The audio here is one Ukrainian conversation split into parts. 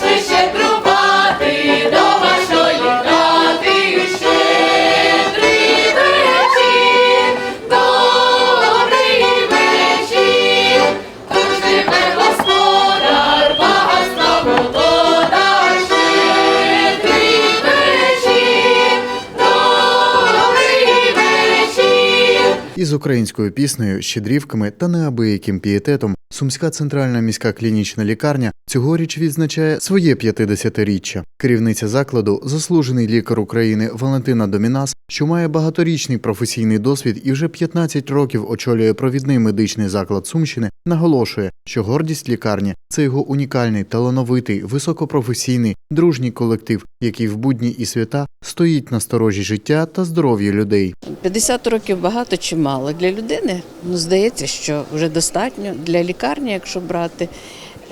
прийшли щедрувати українською піснею, щедрівками та неабияким пієтетом Сумська центральна міська клінічна лікарня цьогоріч відзначає своє 50-річчя. Керівниця закладу, заслужений лікар України Валентина Домінас, що має багаторічний професійний досвід і вже 15 років очолює провідний медичний заклад Сумщини, наголошує, що гордість лікарні це його унікальний, талановитий, високопрофесійний, дружній колектив, який в будні і свята стоїть на сторожі життя та здоров'я людей. 50 років багато чи мало для людини. Ну здається, що вже достатньо для лікарні, якщо брати.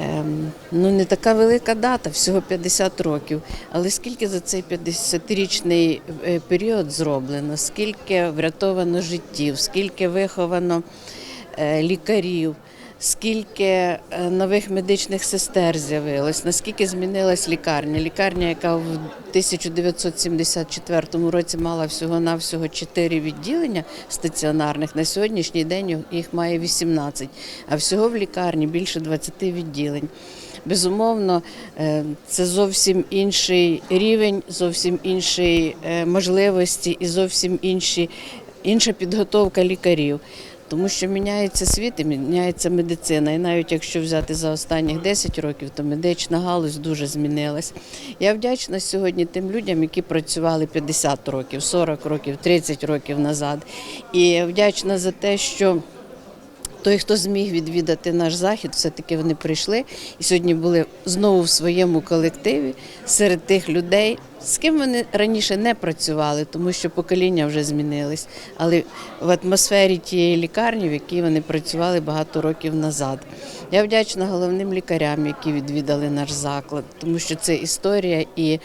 ем, Ну, не така велика дата, всього 50 років. Але скільки за цей 50-річний е, період зроблено, скільки врятовано життів, скільки виховано е, лікарів, скільки е, нових медичних сестер з'явилось, наскільки змінилась лікарня. Лікарня, яка в 1974 році мала всього-навсього 4 відділення стаціонарних, на сьогоднішній день їх має 18, а всього в лікарні більше 20 відділень. Безумовно, е, це зовсім інший рівень, зовсім інші е, можливості і зовсім інші, інша підготовка лікарів. Тому що міняється світ і міняється медицина. І навіть якщо взяти за останніх 10 років, то медична галузь дуже змінилась. Я вдячна сьогодні тим людям, які працювали 50 років, 40 років, 30 років назад. І вдячна за те, що той, хто зміг відвідати наш захід, все-таки вони прийшли і сьогодні були знову в своєму колективі серед тих людей, з ким вони раніше не працювали, тому що покоління вже змінились. Але в атмосфері тієї лікарні, в якій вони працювали багато років назад. Я вдячна головним лікарям, які відвідали наш заклад, тому що це історія і.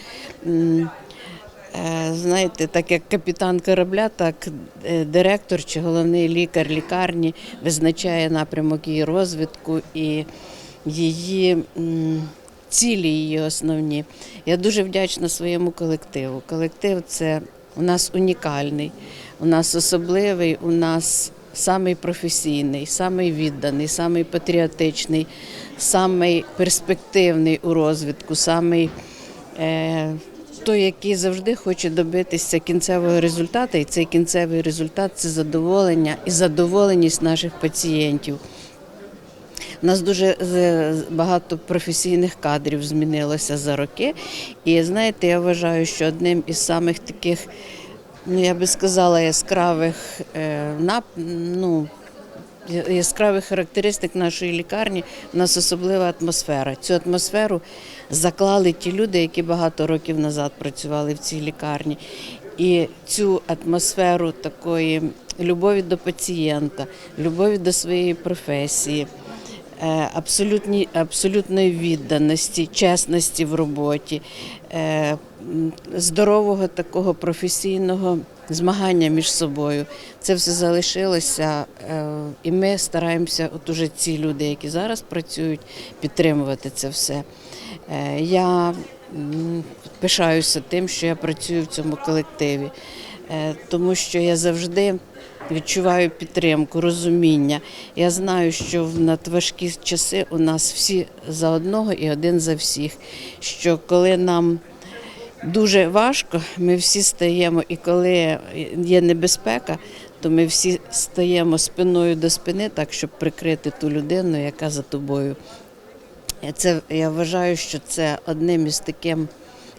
Е, Знаєте, так як капітан корабля, так е, директор чи головний лікар лікарні визначає напрямок її розвитку і її цілі, її основні. Я дуже вдячна своєму колективу. Колектив це у нас унікальний, у нас особливий, у нас самий професійний, самий відданий, самий патріотичний, самий перспективний у розвитку, самий. Той, який завжди хоче добитися кінцевого результату, і цей кінцевий результат це задоволення і задоволеність наших пацієнтів. У нас дуже багато професійних кадрів змінилося за роки. І знаєте, я вважаю, що одним із самих таких, ну я би сказала, яскравих е, нап, ну, яскравих характеристик нашої лікарні у нас особлива атмосфера. Цю атмосферу заклали ті люди, які багато років назад працювали в цій лікарні. І цю атмосферу такої любові до пацієнта, любові до своєї професії, е, абсолютної відданості, чесності в роботі, е, здорового такого професійного змагання між собою. Це все залишилося, е, і ми стараємося, от уже ці люди, які зараз працюють, підтримувати це все. Е, Я пишаюся тим, що я працюю в цьому колективі, е, тому що я завжди відчуваю підтримку, розуміння. Я знаю, що в надважкі часи у нас всі за одного і один за всіх. Що коли нам дуже важко, ми всі стаємо, і коли є небезпека, то ми всі стаємо спиною до спини, так щоб прикрити ту людину, яка за тобою. Це я вважаю, що це одним із таким.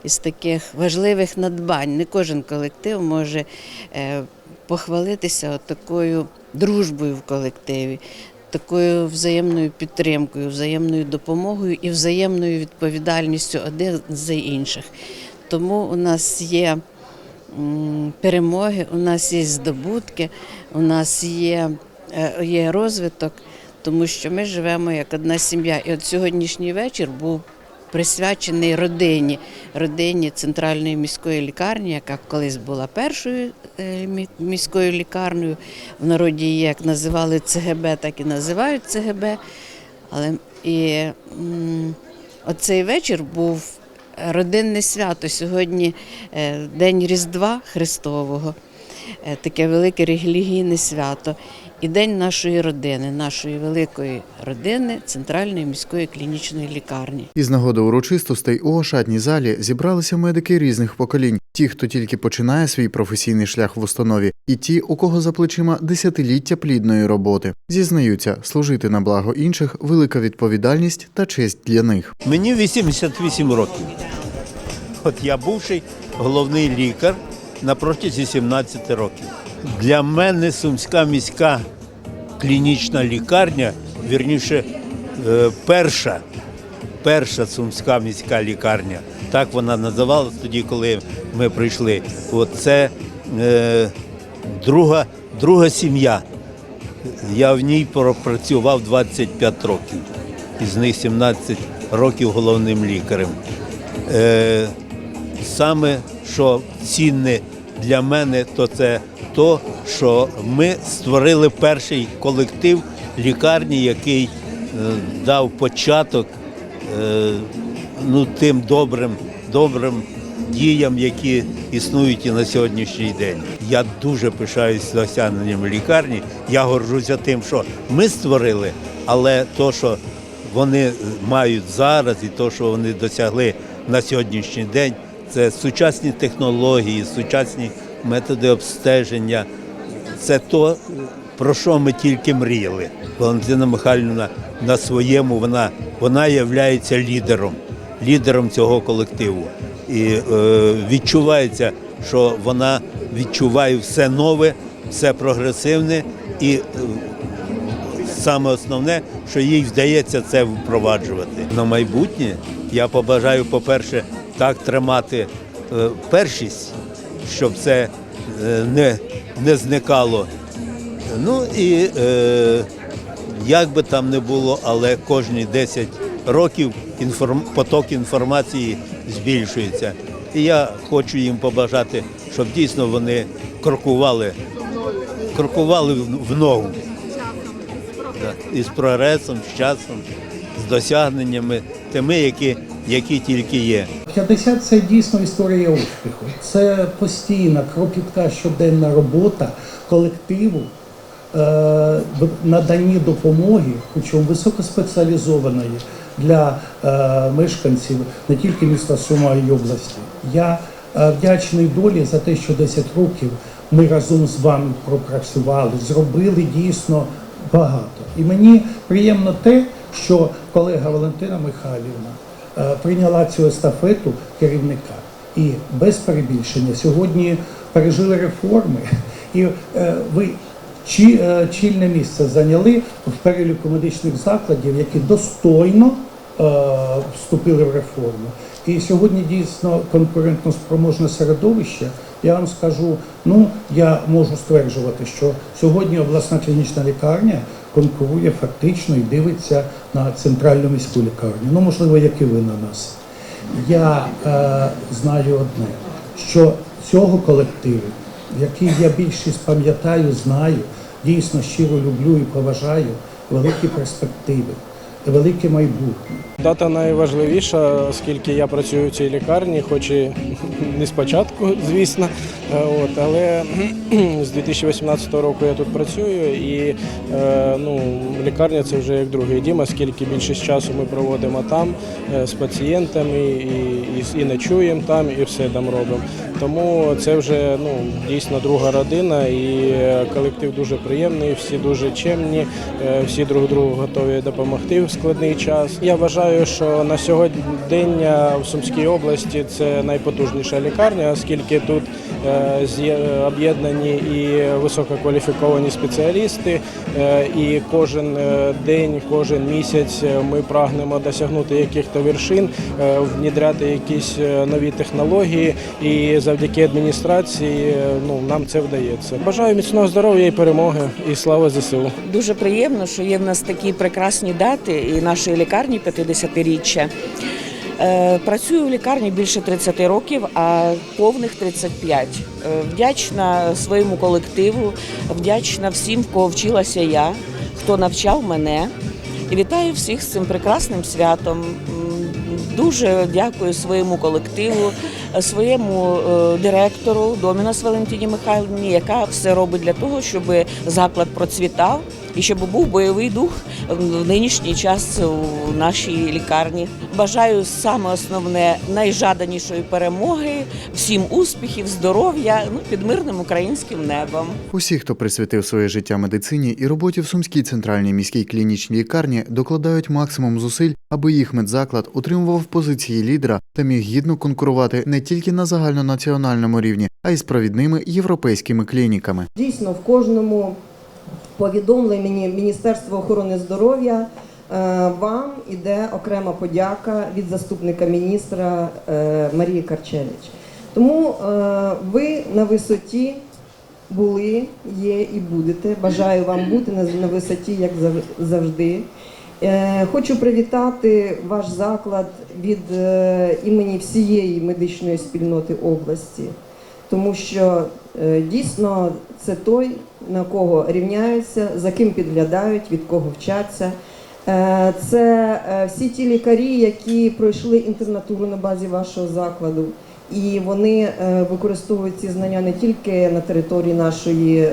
Із таких важливих надбань. Не кожен колектив може е, похвалитися такою дружбою в колективі, такою взаємною підтримкою, взаємною допомогою і взаємною відповідальністю один за інших. Тому у нас є перемоги, у нас є здобутки, у нас є, е, є розвиток, тому що ми живемо як одна сім'я. І от сьогоднішній вечір був присвячений родині, родині центральної міської лікарні, яка колись була першою е, міською лікарнею. В народі її як називали ЦГБ, так і називають ЦГБ. Але і Оцей вечір був родинне свято. Сьогодні е, День Різдва Христового, е, таке велике релігійне свято. І день нашої родини, нашої великої родини Центральної міської клінічної лікарні. Із нагоди урочистостей у ошатній залі зібралися медики різних поколінь: ті, хто тільки починає свій професійний шлях в установі, і ті, у кого за плечима десятиліття плідної роботи. Зізнаються, служити на благо інших велика відповідальність та честь для них. Мені 88 років. От я бувший головний лікар на протязі 17 років. Для мене Сумська міська клінічна лікарня, вірніше, е, перша, перша Сумська міська лікарня. Так вона називалась тоді, коли ми прийшли. От це е, друга, друга сім'я. Я в ній пропрацював 25 років, із них 17 років головним лікарем. Е, саме що цінне для мене, то це то, що ми створили перший колектив лікарні, який е, дав початок е, ну, тим добрим, добрим діям, які існують і на сьогоднішній день. Я дуже пишаюсь досягненням лікарні. Я горжуся тим, що ми створили, але то, що вони мають зараз, і то, що вони досягли на сьогоднішній день, це сучасні технології, сучасні методи обстеження. Це то, про що ми тільки мріяли. Валентина Михайлівна на своєму вона, вона є лідером, лідером цього колективу. І е, відчувається, що вона відчуває все нове, все прогресивне і е, саме основне, що їй вдається це впроваджувати. На майбутнє я побажаю, по-перше, так тримати е, першість, щоб це е, не, не зникало. Ну і е, як би там не було, але кожні 10 років інформ, поток інформації збільшується. І я хочу їм побажати, щоб дійсно вони крокували, крокували в- ногу. Да, І прогресом, з часом, з досягненнями, тими, які, які тільки є. 50 – це дійсно історія успіху. Це постійна, кропітка щоденна робота колективу е, наданні допомоги, причому високоспеціалізованої для е, мешканців не тільки міста Сума і області. Я е, вдячний долі за те, що 10 років ми разом з вами пропрацювали, зробили дійсно багато. І мені приємно те, що колега Валентина Михайлівна е, прийняла цю естафету керівника. І без перебільшення сьогодні пережили реформи, і е, ви чи, е, чільне місце зайняли в переліку медичних закладів, які достойно вступили в реформу. І сьогодні дійсно конкурентно спроможне середовище. Я вам скажу, ну я можу стверджувати, що сьогодні обласна клінічна лікарня конкурує фактично і дивиться на центральну міську лікарню. Ну, можливо, як і ви на нас. Я е, знаю одне, що цього колективу, який я більшість пам'ятаю, знаю, дійсно щиро люблю і поважаю, великі перспективи, велике майбутнє. Дата найважливіша, оскільки я працюю в цій лікарні, хоч і не спочатку, звісно. Е, От, але з 2018 року я тут працюю і е, ну, лікарня це вже як другий дім, оскільки більшість часу ми проводимо там е, з пацієнтами і, і, і ночуємо там, і все там робимо. Тому це вже ну, дійсно друга родина, і колектив дуже приємний, всі дуже чемні, е, всі друг другу готові допомогти в складний час. Я вважаю, що на сьогодні е, в Сумській області це найпотужніша лікарня, оскільки тут об'єднані і висококваліфіковані спеціалісти, е, і кожен е, день, кожен місяць е, ми прагнемо досягнути якихось вершин, е, внідряти якісь е, нові технології, і завдяки адміністрації е, ну, нам це вдається. Бажаю міцного здоров'я і перемоги, і слава ЗСУ. Дуже приємно, що є в нас такі прекрасні дати і нашої лікарні 50-річчя. Е, Працюю в лікарні більше 30 років, а повних 35. Е, Вдячна своєму колективу, вдячна всім, в кого вчилася я, хто навчав мене. І вітаю всіх з цим прекрасним святом. Дуже дякую своєму колективу, своєму е, директору Домінас Валентині Михайлівні, яка все робить для того, щоб заклад процвітав і щоб був бойовий дух в нинішній час у нашій лікарні. Бажаю саме основне найжаданішої перемоги, всім успіхів, здоров'я ну, під мирним українським небом. Усі, хто присвятив своє життя медицині і роботі в Сумській центральній міській клінічній лікарні, докладають максимум зусиль, аби їх медзаклад утримував позиції лідера та міг гідно конкурувати не тільки на загальнонаціональному рівні, а й з провідними європейськими клініками. Дійсно, в кожному повідомленні Міністерства охорони здоров'я е, вам іде окрема подяка від заступника міністра е, Марії Карчевич. Тому е, ви на висоті були, є і будете. Бажаю вам бути на висоті, як завжди. Хочу привітати ваш заклад від імені всієї медичної спільноти області тому що дійсно це той, на кого рівняються, за ким підглядають, від кого вчаться. Е, Це е, всі ті лікарі, які пройшли інтернатуру на базі вашого закладу, і вони е, використовують ці знання не тільки на території нашої,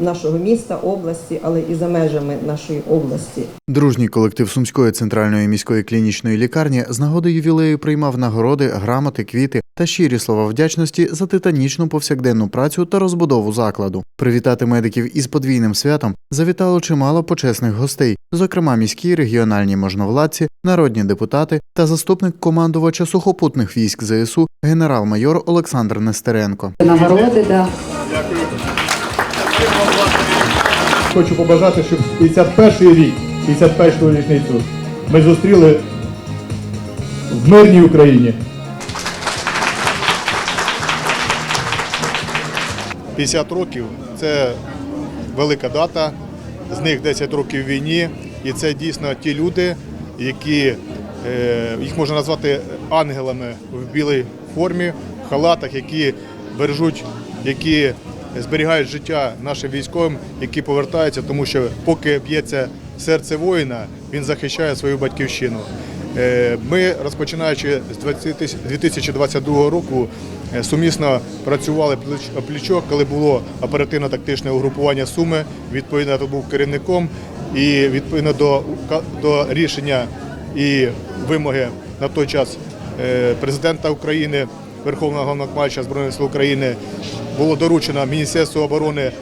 нашого міста, області, але і за межами нашої області. Дружній колектив Сумської центральної міської клінічної лікарні з нагоди ювілею приймав нагороди, грамоти, квіти та щирі слова вдячності за титанічну повсякденну працю та розбудову закладу. Привітати медиків із подвійним святом завітало чимало почесних гостей, зокрема міські регіональні можновладці, народні депутати та заступник командувача сухопутних військ ЗСУ генерал-майор Олександр Нестеренко. нагороди, да. Хочу побажати, щоб 51 рік, 51-ту річницю ми зустріли в мирній Україні. 50 років це велика дата, з них 10 років війні, і це дійсно ті люди, які е, їх можна назвати ангелами в білій формі, в халатах, які бережуть, які зберігають життя нашим військовим, які повертаються, тому що поки б'ється серце воїна, він захищає свою батьківщину. Е, Ми, розпочинаючи з 2022 року, е, сумісно працювали плеч- плечо, коли було оперативно-тактичне угрупування Суми. Відповідно, тут був керівником, і відповідно до, до рішення і вимоги на той час е, президента України, Верховного Головнокомандувача Збройних сил України було доручено Міністерству оборони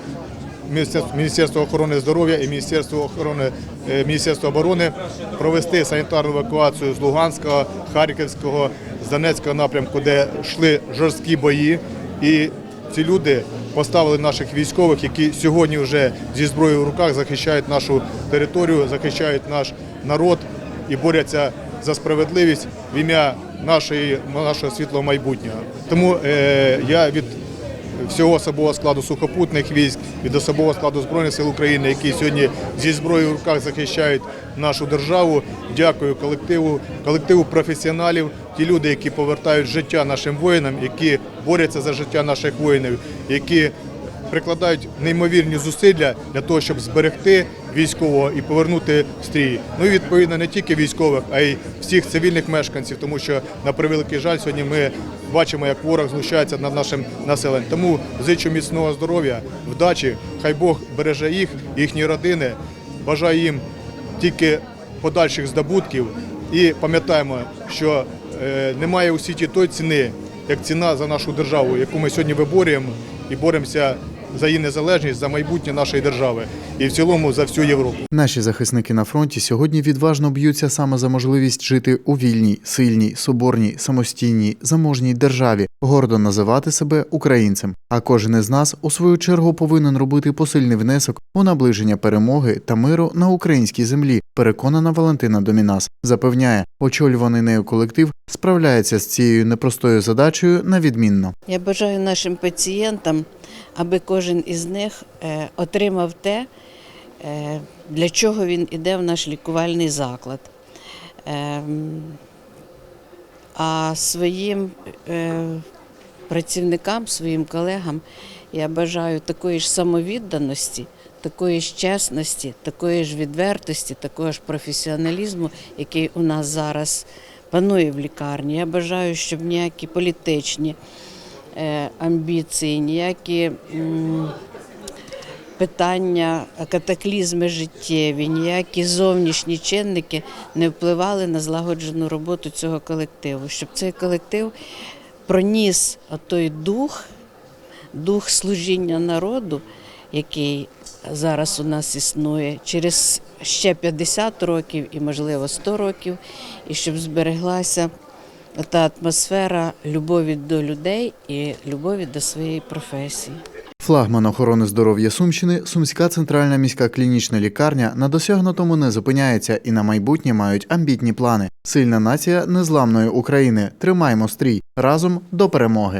Міністерство, охорони здоров'я і Міністерство охорони е, Міністерство оборони провести санітарну евакуацію з Луганського, Харківського, з Донецького напрямку, де йшли жорсткі бої. І ці люди поставили наших військових, які сьогодні вже зі зброєю в руках захищають нашу територію, захищають наш народ і борються за справедливість в ім'я нашого світлого майбутнього. Тому е, я від всього особового складу сухопутних військ, від особового складу Збройних сил України, які сьогодні зі зброєю в руках захищають нашу державу. Дякую колективу, колективу професіоналів, ті люди, які повертають життя нашим воїнам, які борються за життя наших воїнів, які прикладають неймовірні зусилля для того, щоб зберегти військового і повернути стрій. Ну і відповідно не тільки військових, а й всіх цивільних мешканців, тому що на превеликий жаль, сьогодні ми бачимо, як ворог знущається над нашим населенням. Тому зичу міцного здоров'я, вдачі, хай Бог береже їх, їхні родини. Бажаю їм тільки подальших здобутків і пам'ятаємо, що е, немає у світі той ціни, як ціна за нашу державу, яку ми сьогодні виборюємо і боремося за її незалежність, за майбутнє нашої держави і в цілому за всю Європу. Наші захисники на фронті сьогодні відважно б'ються саме за можливість жити у вільній, сильній, соборній, самостійній, заможній державі, гордо називати себе українцем. А кожен із нас у свою чергу повинен робити посильний внесок у наближення перемоги та миру на українській землі. Переконана Валентина Домінас запевняє, очолюваний нею колектив справляється з цією непростою задачею на відмінно. Я бажаю нашим пацієнтам, аби кожен із них е, отримав те, е, для чого він іде в наш лікувальний заклад. Ем, А своїм е, працівникам, своїм колегам я бажаю такої ж самовідданості, такої ж чесності, такої ж відвертості, такого ж професіоналізму, який у нас зараз панує в лікарні. Я бажаю, щоб ніякі політичні амбіції, ніякі питання, катаклізми життєві, ніякі зовнішні чинники не впливали на злагоджену роботу цього колективу, щоб цей колектив проніс той дух, дух служіння народу, який зараз у нас існує, через ще 50 років і, можливо, 100 років, і щоб збереглася та атмосфера любові до людей і любові до своєї професії. Флагман охорони здоров'я Сумщини, Сумська центральна міська клінічна лікарня на досягнутому не зупиняється і на майбутнє мають амбітні плани. Сильна нація незламної України. Тримаймо стрій разом до перемоги.